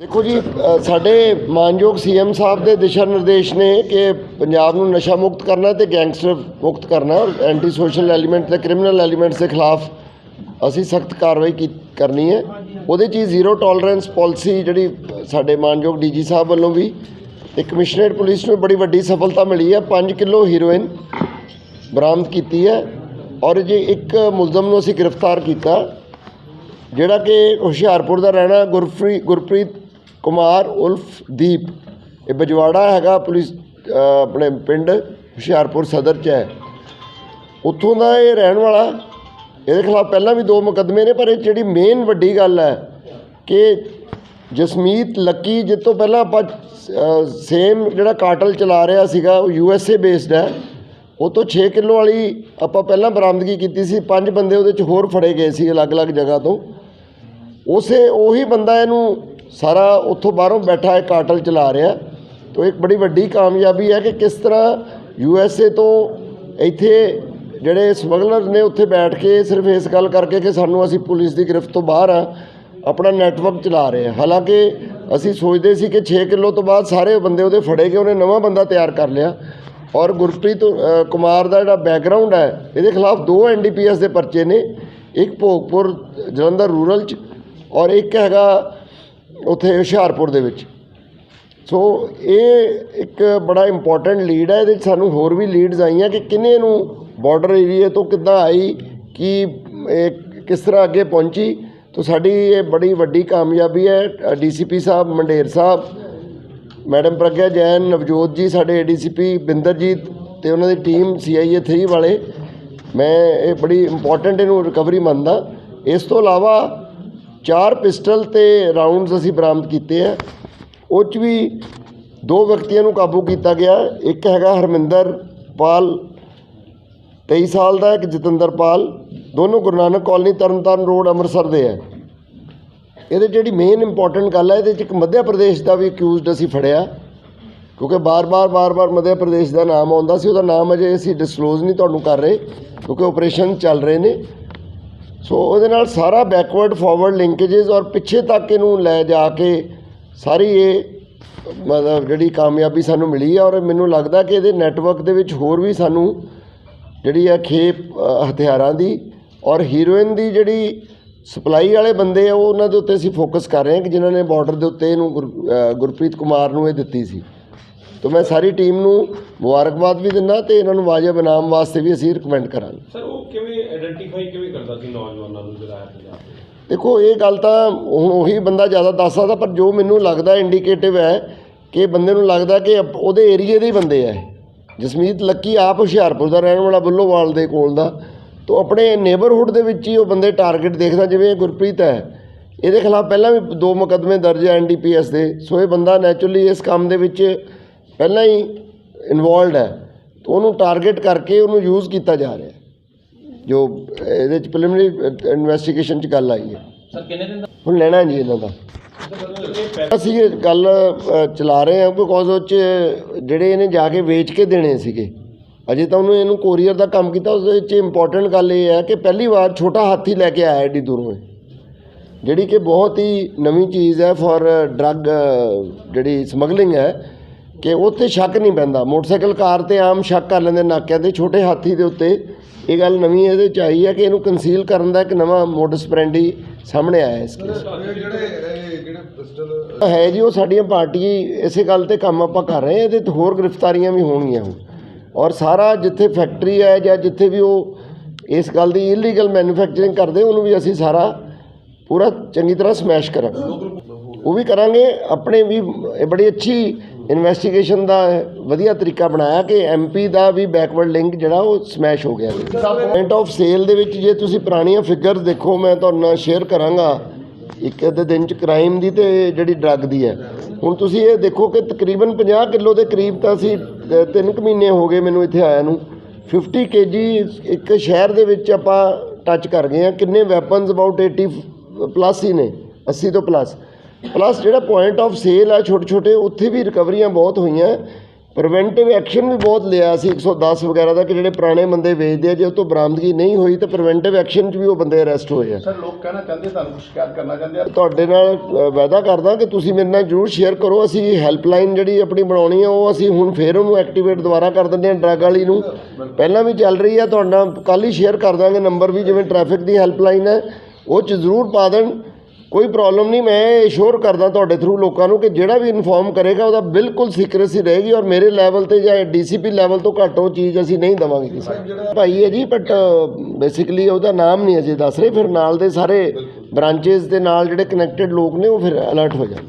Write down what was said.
ਦੇਖੋ ਜੀ ਸਾਡੇ ਮਾਨਯੋਗ ਸੀਐਮ ਸਾਹਿਬ ਦੇ ਦਿਸ਼ਾ ਨਿਰਦੇਸ਼ ਨੇ ਕਿ ਪੰਜਾਬ ਨੂੰ ਨਸ਼ਾ ਮੁਕਤ ਕਰਨਾ ਤੇ ਗੈਂਗਸਟਰ ਮੁਕਤ ਕਰਨਾ ਔਰ ਐਂਟੀ ਸੋਸ਼ਲ ਐਲੀਮੈਂਟ ਤੇ ਕ੍ਰਿਮੀਨਲ ਐਲੀਮੈਂਟਸ ਦੇ ਖਿਲਾਫ ਅਸੀਂ ਸਖਤ ਕਾਰਵਾਈ ਕੀ, ਕਰਨੀ ਹੈ। ਉਹਦੇ 'ਚ ਹੀ ਜ਼ੀਰੋ ਟੋਲਰੈਂਸ ਪਾਲਿਸੀ ਜਿਹੜੀ ਸਾਡੇ ਮਾਨਯੋਗ ਡੀਜੀ ਸਾਹਿਬ ਵੱਲੋਂ ਵੀ ਤੇ ਕਮਿਸ਼ਨਰੇਟ ਪੁਲਿਸ ਨੂੰ ਬੜੀ ਵੱਡੀ ਸਫਲਤਾ ਮਿਲੀ ਹੈ। 5 ਕਿਲੋ ਹੀਰੋਇਨ ਬਰਾਮਦ ਕੀਤੀ ਹੈ ਔਰ ਜੇ ਇੱਕ ਮੁਲਜ਼ਮ ਨੂੰ ਅਸੀਂ ਗ੍ਰਿਫਤਾਰ ਕੀਤਾ, ਜਿਹੜਾ ਕਿ ਹੁਸ਼ਿਆਰਪੁਰ ਦਾ ਰਹਿਣਾ ਗੁਰਪ੍ਰੀਤ ਗੁਰਪ੍ਰੀਤ ਕੁਮਾਰ ਉਲਫ ਦੀਪ। ਇਹ ਬਜਵਾੜਾ ਹੈਗਾ ਪੁਲਿਸ ਆਪਣੇ ਪਿੰਡ ਹੁਸ਼ਿਆਰਪੁਰ ਸਦਰ ਚ ਹੈ। ਉੱਥੋਂ ਦਾ ਇਹ ਰਹਿਣ ਵਾਲਾ, ਇਹਦੇ ਖਿਲਾਫ ਪਹਿਲਾਂ ਵੀ ਦੋ ਮੁਕੱਦਮੇ ਨੇ, ਪਰ ਇਹ ਜਿਹੜੀ ਮੇਨ ਵੱਡੀ ਗੱਲ ਹੈ ਕਿ ਜਸਮੀਤ ਲੱਕੀ ਜਿਸ ਤੋਂ ਪਹਿਲਾਂ ਆਪਾਂ ਸੇਮ ਜਿਹੜਾ ਕਾਟਲ ਚਲਾ ਰਿਹਾ ਸੀਗਾ, ਉਹ ਯੂ ਐਸ ਏ ਬੇਸਡ ਹੈ। ਉਹ ਤੋਂ 6 ਕਿਲੋ ਵਾਲੀ ਆਪਾਂ ਪਹਿਲਾਂ ਬਰਾਮਦਗੀ ਕੀਤੀ ਸੀ, ਪੰਜ ਬੰਦੇ ਉਹਦੇ ਚ ਹੋਰ ਫੜੇ ਗਏ ਸੀ ਅਲੱਗ-ਅਲੱਗ ਜਗ੍ਹਾ ਤੋਂ। ਉਸੇ, ਉਹੀ ਬੰਦਾ ਇਹਨੂੰ ਸਾਰਾ ਉੱਥੋਂ ਬਾਹਰੋਂ ਬੈਠਾ ਇਹ ਕਾਟਲ ਚਲਾ ਰਿਹਾ। ਤੋ ਇੱਕ ਬੜੀ ਵੱਡੀ ਕਾਮਯਾਬੀ ਹੈ ਕਿ ਕਿਸ ਤਰ੍ਹਾਂ ਯੂ ਐਸ ਏ ਤੋਂ ਇੱਥੇ ਜਿਹੜੇ ਸਮਗਲਰ ਨੇ ਉੱਥੇ ਬੈਠ ਕੇ ਸਿਰਫ ਇਸ ਗੱਲ ਕਰਕੇ ਕਿ ਸਾਨੂੰ ਅਸੀਂ ਪੁਲਿਸ ਦੀ ਗ੍ਰਿਫਤ ਤੋਂ ਬਾਹਰ ਆ ਆਪਣਾ ਨੈਟਵਰਕ ਚਲਾ ਰਹੇ ਆ ਹਾਲਾਂਕਿ ਅਸੀਂ ਸੋਚਦੇ ਸੀ ਕਿ 6 ਕਿਲੋ ਤੋਂ ਬਾਅਦ ਸਾਰੇ ਬੰਦੇ ਉਹਦੇ ਫੜੇ ਗਏ, ਉਹਨੇ ਨਵਾਂ ਬੰਦਾ ਤਿਆਰ ਕਰ ਲਿਆ। ਔਰ ਗੁਰਪ੍ਰੀਤ ਕੁਮਾਰ ਦਾ ਜਿਹੜਾ ਬੈਕਗ੍ਰਾਉਂਡ ਹੈ, ਇਹਦੇ ਖਿਲਾਫ ਦੋ ਐਨਡੀਪੀਐਸ ਦੇ ਪਰਚੇ ਨੇ, ਇੱਕ ਭੋਗਪੁਰ ਜਲੰਧਰ ਰੂਰਲ ਚ ਔਰ ਇੱਕ ਹੈਗਾ ਉੱਥੇ ਹੁਸ਼ਿਆਰਪੁਰ ਦੇ ਵਿੱਚ। ਸੋ ਇਹ ਇੱਕ ਬੜਾ ਇੰਪੋਰਟੈਂਟ ਲੀਡ ਹੈ, ਇਹਦੇ 'ਚ ਸਾਨੂੰ ਹੋਰ ਵੀ ਲੀਡਸ ਆਈਆਂ ਕਿ ਕਿੰਨੇ ਨੂੰ ਬਾਰਡਰ ਏਰੀਏ ਤੋਂ ਕਿੱਦਾਂ ਆਈ, ਕਿ, ਇਹ ਕਿਸ ਤਰ੍ਹਾਂ ਅੱਗੇ ਪਹੁੰਚੀ। ਤੋ ਸਾਡੀ ਇਹ ਬੜੀ ਵੱਡੀ ਕਾਮਯਾਬੀ ਹੈ ਡੀਸੀਪੀ ਸਾਹਿਬ, ਮੰਡੇਰ ਸਾਹਿਬ, ਮੈਡਮ ਪ੍ਰਗਿਆ ਜੈਨ, ਨਵਜੋਤ ਜੀ, ਸਾਡੇ ਏਡੀਸੀਪੀ ਬਿੰਦਰਜੀਤ ਤੇ ਉਹਨਾਂ ਦੀ ਟੀਮ ਸੀਆਈਏ 3 ਵਾਲੇ। ਮੈਂ ਇਹ ਬੜੀ ਇੰਪੋਰਟੈਂਟ ਇਹਨੂੰ ਰਿਕਵਰੀ ਮੰਨਦਾ। ਇਸ ਤੋਂ ਇਲਾਵਾ ਚਾਰ ਪਿਸਟਲ ਤੇ ਰਾਉਂਡਸ ਅਸੀਂ ਬਰਾਮਦ ਕੀਤੇ ਆ। ਉਹ 'ਚ ਵੀ ਦੋ ਵਿਅਕਤੀਆਂ ਨੂੰ ਕਾਬੂ ਕੀਤਾ ਗਿਆ। ਇੱਕ ਹੈਗਾ ਹਰਮਿੰਦਰ ਪਾਲ 23 ਸਾਲ ਦਾ, ਇੱਕ ਜਤਿੰਦਰ ਪਾਲ। ਦੋਨੋਂ ਗੁਰੂ ਨਾਨਕ ਕਾਲਨੀ, ਤਰਨਤਾਰਨ ਰੋਡ, ਅੰਮ੍ਰਿਤਸਰ ਦੇ ਹੈ ਇਹਦੇ ਜਿਹੜੀ ਮੇਨ ਇੰਪੋਰਟੈਂਟ ਗੱਲ ਹੈ ਇਹਦੇ 'ਚ ਇੱਕ ਮੱਧ ਪ੍ਰਦੇਸ਼ ਦਾ ਵੀ ਅਕਿਊਜ਼ਡ ਅਸੀਂ ਫੜਿਆ। ਕਿਉਂਕਿ ਬਾਰ-ਬਾਰ ਬਾਰ-ਬਾਰ ਮੱਧ ਪ੍ਰਦੇਸ਼ ਦਾ ਨਾਮ ਆਉਂਦਾ ਸੀ, ਉਹਦਾ ਨਾਮ ਅਜੇ ਅਸੀਂ ਡਿਸਕਲੋਜ਼ ਨਹੀਂ ਤੁਹਾਨੂੰ ਕਰ ਰਹੇ, ਕਿਉਂਕਿ ਆਪਰੇਸ਼ਨ ਚੱਲ ਰਹੇ ਨੇ। ਸੋ ਉਹਦੇ ਨਾਲ ਸਾਰਾ ਬੈਕਵਰਡ ਫਾਰਵਰਡ ਲਿੰਕੇजेस ਔਰ ਪਿੱਛੇ ਤੱਕ ਇਹਨੂੰ ਲੈ ਜਾ ਕੇ ਸਾਰੀ ਇਹ, ਮਤਲਬ ਜਿਹੜੀ ਕਾਮਯਾਬੀ ਸਾਨੂੰ ਮਿਲੀ ਹੈ ਔਰ ਮੈਨੂੰ ਲੱਗਦਾ ਕਿ ਇਹਦੇ ਨੈਟਵਰਕ ਦੇ ਵਿੱਚ ਹੋਰ ਵੀ ਸਾਨੂੰ ਜਿਹੜੀ ਹੈ ਖੇਪ ਹਥਿਆਰਾਂ ਦੀ ਔਰ ਹੀਰੋਇਨ ਦੀ ਜਿਹੜੀ ਸਪਲਾਈ ਵਾਲੇ ਬੰਦੇ ਆ, ਉਹ ਉਹਨਾਂ ਦੇ ਉੱਤੇ ਅਸੀਂ ਫੋਕਸ ਕਰ ਰਹੇ ਹਾਂ ਕਿ ਜਿਨ੍ਹਾਂ ਨੇ ਬਾਰਡਰ ਦੇ ਉੱਤੇ ਇਹਨੂੰ ਗੁਰ- ਗੁਰਪ੍ਰੀਤ ਕੁਮਾਰ ਨੂੰ ਇਹ ਦਿੱਤੀ ਸੀ। ਤਾਂ ਮੈਂ ਸਾਰੀ ਟੀਮ ਨੂੰ ਮੁਬਾਰਕਬਾਦ ਵੀ ਦਿੰਦਾ ਤੇ ਇਹਨਾਂ ਨੂੰ ਵਾਜਬ ਇਨਾਮ ਵਾਸਤੇ ਵੀ ਅਸੀਂ ਰਿਕਮੈਂਡ ਕਰਾਂਗੇ। ਸਰ ਉਹ ਕਿਵੇਂ ਆਇਡੈਂਟੀਫਾਈ ਕਿਵੇਂ ਕਰਦਾ ਸੀ ਨੌਜਵਾਨਾਂ ਨੂੰ ਜਿਹੜਾ ਪੰਜਾਬ ਦੇਖੋ ਇਹ ਗੱਲ ਤਾਂ ਹੁਣ ਉਹੀ ਬੰਦਾ ਜ਼ਿਆਦਾ ਦੱਸ ਸਕਦਾ ਪਰ ਜੋ ਮੈਨੂੰ ਲੱਗਦਾ ਇੰਡੀਕੇਟਿਵ ਹੈ ਕਿ ਬੰਦੇ ਨੂੰ ਲੱਗਦਾ ਕਿ ਉਹਦੇ ਏਰੀਏ ਦੇ ਹੀ ਬੰਦੇ ਆ। ਜਸਮੀਤ ਲੱਕੀ ਆਪ ਹੁਸ਼ਿਆਰਪੁਰ ਦਾ ਰਹਿਣ ਵਾਲਾ ਬੁੱਲੋਵਾਲ ਦੇ ਕੋਲ ਦਾ। ਤੋਂ ਆਪਣੇ ਨੇਬਰਹੁੱਡ ਦੇ ਵਿੱਚ ਹੀ ਉਹ ਬੰਦੇ ਟਾਰਗੇਟ ਦੇਖਦਾ ਜਿਵੇਂ ਗੁਰਪ੍ਰੀਤ ਹੈ। ਇਹਦੇ ਖਿਲਾਫ ਪਹਿਲਾਂ ਵੀ ਦੋ ਮੁਕੱਦਮੇ ਦਰਜ ਹੈ ਐਨਡੀਪੀਐਸ ਦੇ। ਸੋ ਇਹ ਬੰਦਾ ਨੈਚੁਰਲੀ ਇਸ ਕੰਮ ਦੇ ਵਿੱਚ ਪਹਿਲਾਂ ਹੀ ਇਨਵੋਲਡ ਹੈ ਤੋਂ ਉਹਨੂੰ ਟਾਰਗੇਟ ਕਰਕੇ ਉਹਨੂੰ ਯੂਜ਼ ਕੀਤਾ ਜਾ ਰਿਹਾ ਜੋ ਇਹਦੇ ਚ ਪ੍ਰੀਲਿਮਿਨਰੀ ਇਨਵੈਸਟੀਗੇਸ਼ਨ ਚ ਗੱਲ ਆਈ ਹੈ। ਸਰ ਕਿੰਨੇ ਦਿਨ ਹੁਣ ਲੈਣਾ ਜੀ ਇਹਨਾਂ ਦਾ। ਅਸੀਂ ਇਹ ਗੱਲ ਚਲਾ ਰਹੇ ਹਾਂ ਬਿਕੋਜ਼ ਉਹ ਚ ਜਿਹੜੇ ਇਹਨੇ ਜਾ ਕੇ ਵੇਚ ਕੇ ਦੇਣੇ ਸੀਗੇ ਅਜੇ ਤਾਂ ਉਹਨੂੰ ਇਹਨੂੰ ਕੋਰੀਅਰ ਦਾ ਕੰਮ ਕੀਤਾ ਉਸ ਵਿੱਚ ਇੰਪੋਰਟੈਂਟ ਗੱਲ ਇਹ ਹੈ ਕਿ ਪਹਿਲੀ ਵਾਰ ਛੋਟਾ ਹਾਥੀ ਲੈ ਕੇ ਆਇਆ ਏਡੀ ਦੂਰੋਂ ਜਿਹੜੀ ਕਿ ਬਹੁਤ ਹੀ ਨਵੀਂ ਚੀਜ਼ ਹੈ ਫॉर ਡਰੱਗ ਜਿਹੜੀ ਸਮਗਲਿੰਗ ਹੈ ਕਿ ਉਹ 'ਤੇ ਸ਼ੱਕ ਨਹੀਂ ਪੈਂਦਾ। ਮੋਟਰਸਾਈਕਲ ਕਾਰ ਤੇ ਆਮ ਸ਼ੱਕ ਕਰ ਲੈਂਦੇ ਨਾਕਿਆਂ ਤੇ ਛੋਟੇ ਹਾਥੀ ਦੇ ਉੱਤੇ। ਇਹ ਗੱਲ ਨਵੀਂ ਇਹਦੇ ਚ ਆਈ ਹੈ ਕਿ ਇਹਨੂੰ ਕੰਸੀਲ ਕਰਨ ਦਾ ਇੱਕ ਨਵਾਂ ਮੋਡਸ ਪ੍ਰੈਂਡੀ ਸਾਹਮਣੇ ਆਇਆ ਇਸ ਕੇਸ ਹੈ ਜੀ ਉਹ ਸਾਡੀਆਂ ਪਾਰਟੀ ਇਸੇ ਗੱਲ ਤੇ ਕੰਮ ਆਪਾਂ ਕਰ ਰਹੇ ਹਾਂ ਇਹਦੇ ਤੇ ਹੋਰ ਗ੍ਰਿਫਤਾਰੀਆਂ ਵੀ ਹੋਣਗੀਆਂ ਹੁਣ। ਔਰ ਸਾਰਾ ਜਿੱਥੇ ਫੈਕਟਰੀ ਹੈ ਜਾਂ ਜਿੱਥੇ ਵੀ ਉਹ ਇਸ ਗੱਲ ਦੀ ਇਲੀਗਲ ਮੈਨੂਫੈਕਚਰਿੰਗ ਕਰਦੇ ਉਹਨੂੰ ਵੀ ਅਸੀਂ ਸਾਰਾ ਪੂਰਾ ਚੰਗੀ ਤਰ੍ਹਾਂ ਸਮੈਸ਼ ਕਰਾਂਗੇ। ਉਹ ਵੀ ਕਰਾਂਗੇ ਆਪਣੇ ਵੀ ਬੜੀ ਅੱਛੀ ਇਨਵੈਸਟੀਗੇਸ਼ਨ ਦਾ ਵਧੀਆ ਤਰੀਕਾ ਬਣਾਇਆ ਕਿ ਐਮਪੀ ਦਾ ਵੀ ਬੈਕਵਰਡ ਲਿੰਕ ਜਿਹੜਾ ਉਹ ਸਮੈਸ਼ ਹੋ ਗਿਆ ਪੁਆਇੰਟ ਆਫ ਸੇਲ ਦੇ ਵਿੱਚ ਜੇ ਤੁਸੀਂ ਪੁਰਾਣੀਆਂ ਫਿਗਰਸ ਦੇਖੋ ਮੈਂ ਤੁਹਾਨੂੰ ਨਾਲ ਸ਼ੇਅਰ ਕਰਾਂਗਾ। ਇੱਕ ਅੱਧੇ ਦਿਨ ਚ ਕ੍ਰਾਈਮ ਦੀ ਤੇ ਜਿਹੜੀ ਡਰੱਗ ਦੀ ਹੈ। ਹੁਣ ਤੁਸੀਂ ਇਹ ਦੇਖੋ ਕਿ ਤਕਰੀਬਨ 50 ਕਿਲੋ ਦੇ ਕਰੀਬ ਤਾਂ ਅਸੀਂ 3 ਕੁ ਮਹੀਨੇ ਹੋ ਗਏ ਮੈਨੂੰ ਇੱਥੇ ਆਇਆ ਨੂੰ। 50 ਕੇਜੀ ਇੱਕ ਸ਼ਹਿਰ ਦੇ ਵਿੱਚ ਆਪਾਂ ਟੱਚ ਕਰ ਗਏ ਆ ਕਿੰਨੇ ਵੈਪਨਸ ਅਬਾਊਟ 80 ਪਲੱਸ ਹੀ ਨੇ 80 ਤੋਂ ਪਲੱਸ ਪਲੱਸ ਜਿਹੜਾ ਪੁਆਇੰਟ ਆਫ ਸੇਲ ਆ ਛੋਟੇ ਛੋਟੇ ਉੱਥੇ ਵੀ ਰਿਕਵਰੀਆਂ ਬਹੁਤ ਹੋਈਆਂ। ਪ੍ਰੀਵੈਂਟਿਵ ਐਕਸ਼ਨ ਵੀ ਬਹੁਤ ਲਿਆ ਸੀ 110 ਵਗੈਰਾ ਦਾ ਕਿ ਜਿਹੜੇ ਪੁਰਾਣੇ ਬੰਦੇ ਵੇਚਦੇ ਆ ਜੇ ਉਹ ਤੋਂ ਬਰਾਮਦਗੀ ਨਹੀਂ ਹੋਈ ਤਾਂ ਪ੍ਰੀਵੈਂਟਿਵ ਐਕਸ਼ਨ 'ਚ ਵੀ ਉਹ ਬੰਦੇ ਅਰੈਸਟ ਹੋਏ ਆ। ਸਰ ਲੋਕ ਕਹਿਣਾ ਚਾਹੁੰਦੇ ਤੁਹਾਨੂੰ ਸ਼ਿਕਾਇਤ ਕਰਨਾ ਚਾਹੁੰਦੇ ਆ। ਤੁਹਾਡੇ ਨਾਲ ਵਾਅਦਾ ਕਰਦਾ ਕਿ ਤੁਸੀਂ ਮੇਰੇ ਨਾਲ ਜਰੂਰ ਸ਼ੇਅਰ ਕਰੋ ਅਸੀਂ ਹੈਲਪਲਾਈਨ ਜਿਹੜੀ ਆਪਣੀ ਬਣਾਉਣੀ ਆ ਉਹ ਅਸੀਂ ਹੁਣ ਫੇਰ ਉਹਨੂੰ ਐਕਟੀਵੇਟ ਦੁਬਾਰਾ ਕਰ ਦਿੰਦੇ ਹਾਂ ਡਰੱਗ ਵਾਲੀ ਨੂੰ। ਪਹਿਲਾਂ ਵੀ ਚੱਲ ਰਹੀ ਆ ਤੁਹਾਡਾ ਕੱਲ ਹੀ ਸ਼ੇਅਰ ਕਰ ਦਾਂਗੇ ਨੰਬਰ ਵੀ ਜਿਵੇਂ ਟ੍ਰੈਫਿਕ ਦੀ ਹੈਲਪਲਾਈਨ ਹੈ ਉਹ 'ਚ ਜ਼ਰੂਰ ਪਾ ਦੇਣ। ਕੋਈ ਪ੍ਰੋਬਲਮ ਨਹੀਂ, ਮੈਂ ਇਸ਼ੋਰ ਕਰਦਾ ਤੁਹਾਡੇ ਥਰੂ ਲੋਕਾਂ ਨੂੰ ਕਿ ਜਿਹੜਾ ਵੀ ਇਨਫੋਰਮ ਕਰੇਗਾ, ਉਹਦਾ ਬਿਲਕੁਲ ਸੀਕ੍ਰੇਸੀ ਰਹੇਗੀ ਔਰ ਮੇਰੇ ਲੈਵਲ ਤੇ ਜਾਂ ਡੀਸੀਪੀ ਲੈਵਲ ਤੋਂ ਘੱਟ ਉਹ ਚੀਜ਼ ਅਸੀਂ ਨਹੀਂ ਦੇਵਾਂਗੇ ਕਿਸੇ ਭਾਈ ਹੈ ਜੀ ਬਟ ਬੇਸਿਕਲੀ ਉਹਦਾ ਨਾਮ ਨਹੀਂ ਅਜੇ ਦੱਸ ਰਹੇ, ਫਿਰ ਨਾਲ ਦੇ ਸਾਰੇ ਬ੍ਰਾਂਚੇਸ ਦੇ ਨਾਲ ਜਿਹੜੇ ਕਨੈਕਟਡ ਲੋਕ ਨੇ, ਉਹ ਫਿਰ ਅਲਰਟ ਹੋ ਜਾਣ